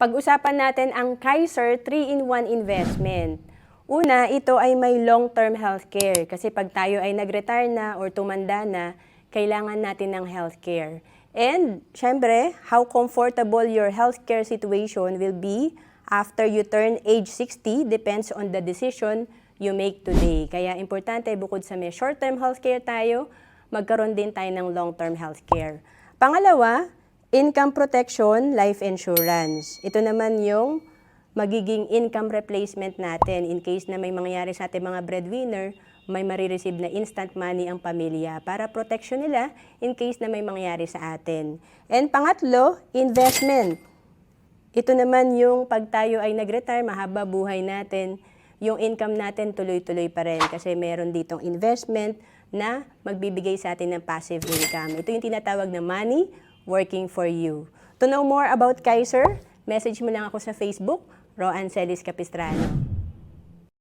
Pag-usapan natin ang Kaiser 3-in-1 investment. Una, ito ay may long-term healthcare kasi pag tayo ay nag-retire na or tumanda na, kailangan natin ng healthcare. And, syempre, how comfortable your healthcare situation will be after you turn age 60 depends on the decision you make today. Kaya importante, bukod sa may short-term healthcare tayo, magkaroon din tayo ng long-term healthcare. Pangalawa, income protection, life insurance. Ito naman yung magiging income replacement natin in case na may mangyayari sa ating mga breadwinner, may marireceive na instant money ang pamilya para protection nila in case na may mangyayari sa atin. And pangatlo, investment. Ito naman yung pag tayo ay nag-retire, mahaba buhay natin, yung income natin tuloy-tuloy pa rin kasi meron ditong investment na magbibigay sa atin ng passive income. Ito yung tinatawag na money working for you. To know more about Kaiser, message mo lang ako sa Facebook, Ro Ancelis Capistrano.